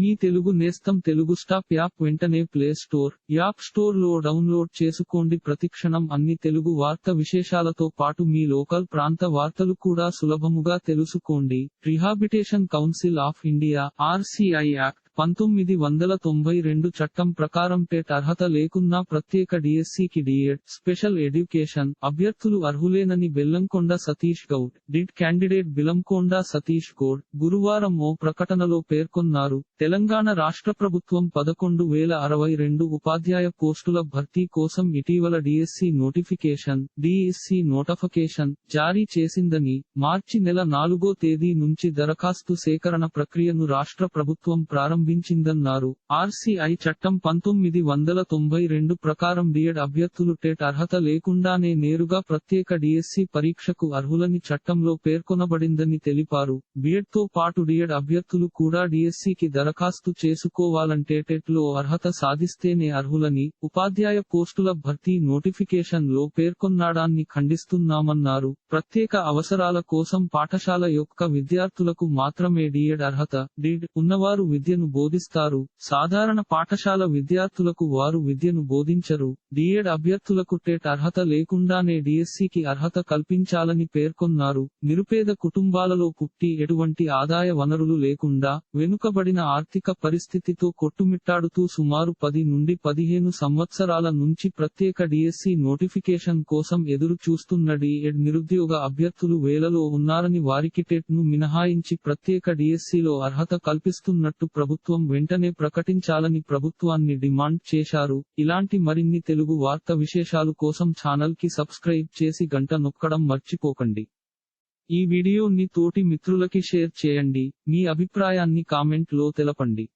మీ తెలుగు నేస్తం Telugu stop app వెంటనే play store app స్టోర్లో డౌన్లోడ్ చేసుకోండి. ప్రతిక్షణం అన్ని తెలుగు వార్త విశేషాలతో పాటు మీ లోకల్ ప్రాంత వార్తలు కూడా సులభముగా తెలుసుకోండి. Rehabilitation council of India RCI act పంతొమ్మిది వందల తొంభై రెండు చట్టం ప్రకారం టెట్ అర్హత లేకున్నా ప్రత్యేక డిఎస్సికి డిఎడ్ స్పెషల్ ఎడ్యుకేషన్ అభ్యర్థులు అర్హులేనని బెల్లంకొండ సతీష్ గౌడ్ డిడ్ క్యాండిడేట్ బిలంకొండ సతీష్ గౌడ్ గురువారం ఓ ప్రకటనలో పేర్కొన్నారు. తెలంగాణ రాష్ట్ర ప్రభుత్వం పదకొండు వేల అరవై రెండు ఉపాధ్యాయ పోస్టుల భర్తీ కోసం ఇటీవల డిఎస్సి నోటిఫికేషన్ డిఎస్సి నోటిఫికేషన్ జారీ చేసిందని మార్చి నెల నాలుగో తేదీ నుంచి దరఖాస్తు సేకరణ ప్రక్రియను రాష్ట్ర ప్రభుత్వం ప్రారంభించిందన్నారు. ఆర్సీఐ చట్టం పంతొమ్మిది వందల తొంభై రెండు ప్రకారం డిఎడ్ అభ్యర్థులు టెట్ అర్హత లేకుండానే నేరుగా ప్రత్యేక డిఎస్సి పరీక్షకు అర్హులని చట్టంలో పేర్కొనబడిందని తెలిపారు. బిఎడ్తో పాటు డిఎడ్ అభ్యర్థులు కూడా డిఎస్సికి దరఖాస్తు చేసుకోవాలంటే టెట్లో అర్హత సాధిస్తేనే అర్హులని ఉపాధ్యాయ పోస్టుల భర్తీ నోటిఫికేషన్లో పేర్కొన్నాడాన్ని ఖండిస్తున్నామన్నారు. ప్రత్యేక అవసరాల కోసం పాఠశాల యొక్క విద్యార్థులకు మాత్రమే డిఎడ్ అర్హత డిడ్ ఉన్నవారు విద్యను బోధిస్తారు. సాధారణ పాఠశాల విద్యార్థులకు వారు విద్యను బోధించరు. డిఎడ్ అభ్యర్థులకు టెట్ అర్హత లేకుండానే డిఎస్సికి అర్హత కల్పించాలని పేర్కొన్నారు. నిరుపేద కుటుంబాలలో పుట్టి ఎటువంటి ఆదాయ వనరులు లేకుండా వెనుకబడిన ఆర్థిక పరిస్థితితో కొట్టుమిట్టాడుతూ సుమారు పది నుండి పదిహేను సంవత్సరాల నుంచి ప్రత్యేక డిఎస్సి నోటిఫికేషన్ కోసం ఎదురు చూస్తున్న డిఎడ్ నిరుద్యోగ అభ్యర్థులు వేలలో ఉన్నారని వారికి టెట్ను మినహాయించి ప్రత్యేక డిఎస్సిలో అర్హత కల్పిస్తున్నట్టు ప్రభుత్వం ప్రభుత్వం వెంటనే ప్రకటించాలని ప్రభుత్వాన్ని డిమాండ్ చేశారు. ఇలాంటి మరిన్ని తెలుగు వార్త విశేషాలు కోసం ఛానల్కి సబ్స్క్రైబ్ చేసి గంట నొక్కడం మర్చిపోకండి. ఈ వీడియోని తోటి మిత్రులకి షేర్ చేయండి. మీ అభిప్రాయాన్ని కామెంట్లో తెలపండి.